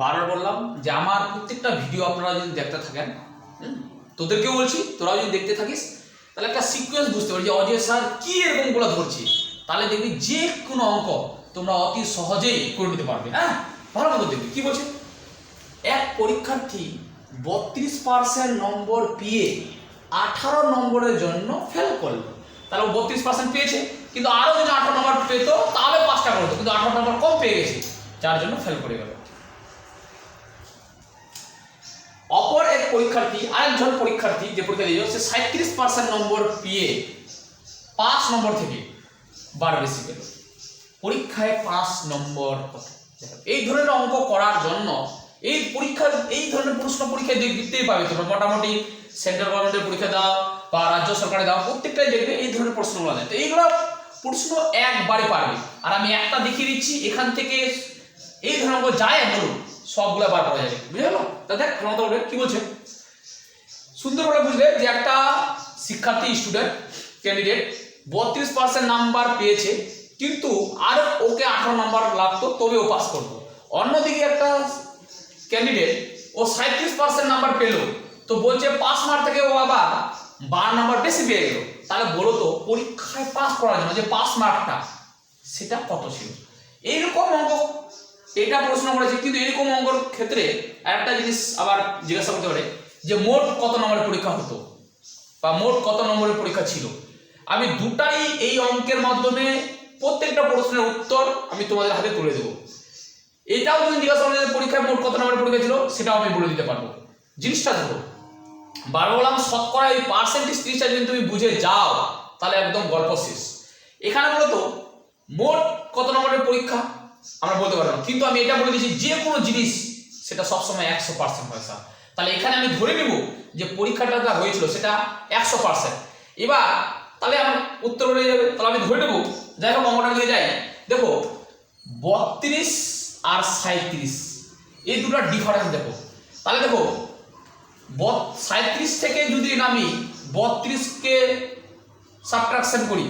বারবার বললাম যে আমার প্রত্যেকটা ভিডিও আপনারা যদি দেখতে থাকেন তোদেরকেও বলছি, তোরাও যদি দেখতে থাকিস, তাহলে একটা সিকোয়েন্স বুঝতে পারবি যে অজয় স্যার কি এরকমগুলো ধরছে। তাহলে দেখবি যে কোনো অঙ্ক তোমরা অতি সহজেই করে নিতে পারবে হ্যাঁ? ভালো মতো দেখবি। কি বলছে? এক পরীক্ষার্থী বত্রিশ পার্সেন্ট নম্বর পেয়ে আঠারো নম্বরের জন্য ফেল করল। তাহলে বত্রিশ পার্সেন্ট পেয়েছে, কিন্তু আরও যদি আঠারো নম্বর পেত, তাহলে পাঁচটা করতো কিন্তু আঠারো নম্বর কম পেয়ে গেছে। যার জন্য ফেল করে গেল। অপর এক পরীক্ষার্থী, আরেকজন পরীক্ষার্থী যে পরীক্ষা দিয়েছিল, সে সাঁত্রিশ পার্সেন্ট নম্বর পেয়ে পাঁচ নম্বর থেকে বার বেশি পেল। পরীক্ষায় পাঁচ নম্বর এই ধরনের অঙ্ক করার জন্য এই পরীক্ষা, এই ধরনের প্রশ্ন পরীক্ষায় দেখতেই পাবে তোমরা মোটামুটি সেন্ট্রাল গভর্নমেন্টের পরীক্ষা দাও বা রাজ্য সরকারে দাও, প্রত্যেকটাই দেখবে এই ধরনের প্রশ্নগুলো দেয় তো এইগুলো প্রশ্ন একবারে পারবে। আর আমি একটা দেখিয়ে দিচ্ছি, এখান থেকে এই অঙ্ক যায় বলুন সবগুলো বার করা যাবে বুঝে গেল? তা দেখ প্রণত কি বলছে? সুন্দরভাবে বুঝলে যে একটা শিক্ষার্থী স্টুডেন্ট ক্যান্ডিডেট বত্রিশ পার্সেন্ট নাম্বার পেয়েছে, কিন্তু আর ওকে আঠারো নাম্বার লাগতো, তবে ও পাস করতো অন্যদিকে একটা ক্যান্ডিডেট ও সাঁত্রিশ পার্সেন্ট নাম্বার পেল, তো বলছে পাস মার্ক থেকে ও আবার বারো নাম্বার বেশি পেয়ে গেল। তাহলে বলো তো, পরীক্ষায় পাস করার জন্য যে পাস মার্কটা সেটা কত ছিল? এইরকম অঙ্ক এটা প্রশ্ন করেছে, কিন্তু এরকম অঙ্কর ক্ষেত্রে একটা জিনিস আবার জিজ্ঞাসা করতে পারে, যে মোট কত নম্বরের পরীক্ষা হতো? বা মোট কত নম্বরের পরীক্ষা ছিল? আমি দুটাই এই অঙ্কের মাধ্যমে প্রত্যেকটা প্রশ্নের উত্তর আমি তোমাদের হাতে তুলে দেবো। এটাও যদি জিজ্ঞাসা করে পরীক্ষায় মোট কত নম্বরের পরীক্ষা ছিল, সেটাও আমি বলে দিতে পারব। জিনিসটা দেখো, বারো বললাম শতকরা এই পার্সেন্টেজ তিরিশটা যদি তুমি বুঝে যাও, তাহলে একদম গল্প শেষ। এখানে বলতো মোট কত নম্বরের পরীক্ষা? আমরা বলতে পারব না। কিন্তু আমি এটা বলে দিচ্ছি যে কোনো জিনিস সেটা সবসময় একশো পার্সেন্ট পয়সা তাহলে এখানে আমি ধরে নিব যে পরীক্ষাটা যা হয়েছিল সেটা একশো পার্সেন্ট এবার তাহলে আমার উত্তর হয়ে যাবে। তাহলে আমি ধরে নেব, যাই হোক অঙ্কটা নিয়ে যাই। দেখো, বত্রিশ আর সাঁত্রিশ এই দুটো ডিফারেন্স দেখো। তাহলে দেখো সাঁত্রিশ থেকে যদি আমি বত্রিশকে সাবট্রাকশন করি,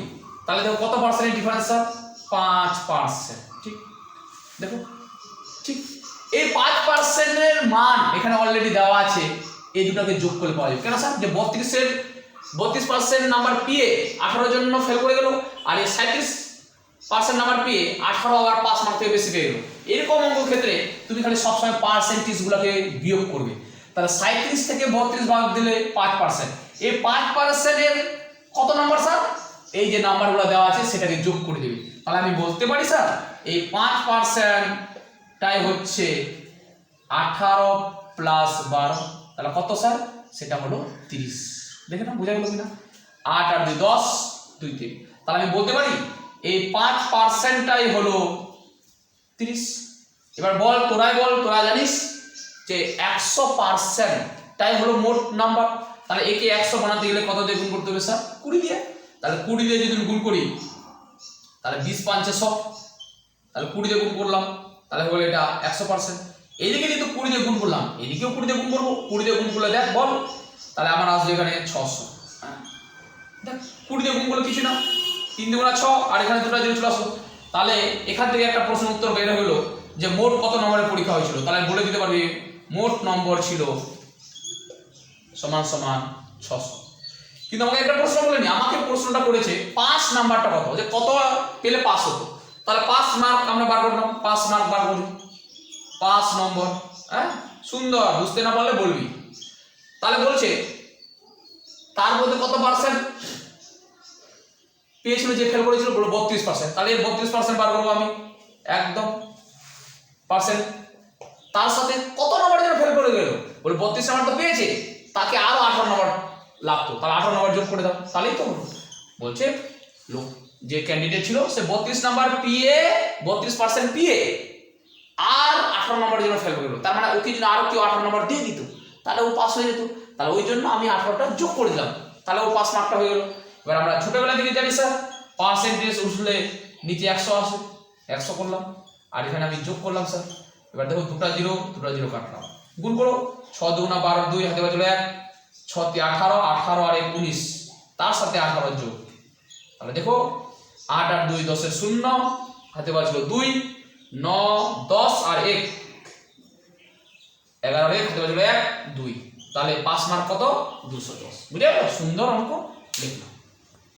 তাহলে দেখো কত পার্সেন্টের ডিফারেন্স স্যার পাঁচ পার্সেন্ট ঠিক? দেখো, ঠিক এই পাঁচ পার্সেন্টের মান এখানে অলরেডি দেওয়া আছে, এই দুটোকে যোগ করে পাওয়া যাবে। কেন স্যার যে বত্রিশের, বত্রিশ পার্সেন্ট নাম্বার পেয়ে আঠারো জন্য ফেল করে গেল, আর এই সাঁত্রিশ পার্সেন্ট নাম্বার পেয়ে আঠারো আবার পাঁচ মার্ক থেকে বেশি পেয়ে গেল। এরকম অঙ্ক ক্ষেত্রে তুমি খালি সবসময় পার্সেন্টেজগুলোকে বিয়োগ করবে। তাহলে সাঁত্রিশ থেকে বত্রিশ ভাগ দিলে পাঁচ পার্সেন্ট এই পাঁচ পার্সেন্টের কত নাম্বার স্যার এই যে নাম্বারগুলো দেওয়া আছে, সেটাকে যোগ করে দেবে। তাহলে আমি বলতে পারি স্যার এই পাঁচ পার্সেন্টটাই হচ্ছে আঠারো প্লাস বারো। তাহলে কত স্যার সেটা হলো তিরিশ। দেখে না বোঝা গেল কিনা? আট আর দুই, দশ, দুই, তিন। তাহলে আমি বলতে পারি, এই পাঁচ পার্সেন্টটাই হলো তিরিশ। এবার বল, তোরাই বল তোরা জানিস যে একশো পার্সেন্টটাই হলো মোট নাম্বার তাহলে একে একশো বানাতে গেলে কত দিয়ে গুণ করতে হবে স্যার কুড়ি দিয়ে। তাহলে কুড়ি দিয়ে যদি গুণ করি, তাহলে বিশ পাঁচে সব তাহলে কুড়ি দিয়ে গুণ করলাম, তাহলে হলো এটা একশো পার্সেন্ট এইদিকে যেহেতু কুড়ি দিয়ে গুণ করলাম এদিকেও কুড়ি দিয়ে গুণ করব, কুড়ি দিয়ে গুণ করলে দেখ, বল, তাহলে আমার আসবে এখানে ছশো। হ্যাঁ দেখ, কুড়ি দিয়ে গুণ করলে কিছু না, তিন দুগুণা ছ আর এখানে দুটো যদি চলে তাহলে এখান থেকে একটা প্রশ্ন উত্তর বের হলো যে মোট কত নম্বরের পরীক্ষা হয়েছিল? তাহলে বলে দিতে পারবি, মোট নম্বর ছিল সমান সমান ছশো। কিন্তু আমাকে একটা প্রশ্ন বলেনি, আমাকে প্রশ্নটা করেছে পাঁচ নাম্বারটা কত? যে কত পেলে পাস হতো। তাহলে পাঁচ মার্ক আমরা বার করলাম, পাঁচ মার্ক বার করি। পাঁচ নম্বর হ্যাঁ? সুন্দর, বুঝতে না পারলে বলবি। তাহলে বলছে, তার মধ্যে কত পার্সেন্ট পেয়েছিল যে ফেল করেছিল বত্রিশ পার্সেন্ট তাহলে বত্রিশ পার্সেন্ট বার করব আমি। একদম পার্সেন্ট তার সাথে কত নম্বর যেন ফেল করে গেল? বলে বত্রিশ নাম্বার তো পেয়েছে। তাকে আরও আঠারো নম্বর লাগতো। তাহলে আঠারো নম্বর যোগ করে দাও। তাহলেই তো বলছে, লোক যে ক্যান্ডিডেট ছিল, সে বত্রিশ নাম্বার পিএ বত্রিশ পার্সেন্ট পিএ আর আঠারো নম্বরের জন্য ফেল করে গেল। তার মানে ওকে যদি আরও কেউ আঠারো নম্বর দিয়ে দিত, তাহলে ও পাস হয়ে যেত। তাহলে ওই জন্য আমি আঠারোটা যোগ করে দিলাম। তাহলে ও পাস মার্কটা হয়ে গেল। এবার আমরা ছোটবেলা থেকে জানি স্যার পার্সেন্টেজ উঠলে নিচে একশো আসে, একশো করলাম। আর এখানে আমি যোগ করলাম স্যার এবার দেখো দুটা জিরো দুটা জিরো কাটলাম। গুণ করো, ছ দুগুণা বারো, দুই হাতে বাজলো এক ছ ছতে আঠারো আঠারো আর এক উনিশ। তার সাথে আঠারো যোগ। তাহলে দেখো আট আর দুই দশের শূন্য, হাতে পাচ্ছিল দুই, ন, দশ আর এক। এগারো এক, হাতে পাচ্ছিল এক, দুই। তাহলে পাঁচ মার্ক কত? দুশো দশ। বুঝে সুন্দর অঙ্ক। লিখলাম